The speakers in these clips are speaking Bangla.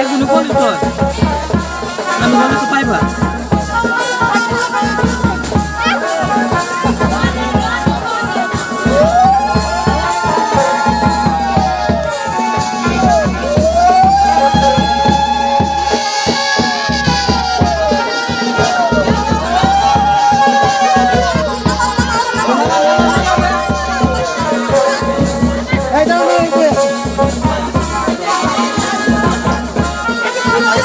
এগুলো করি আমি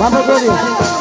চিন্তা করে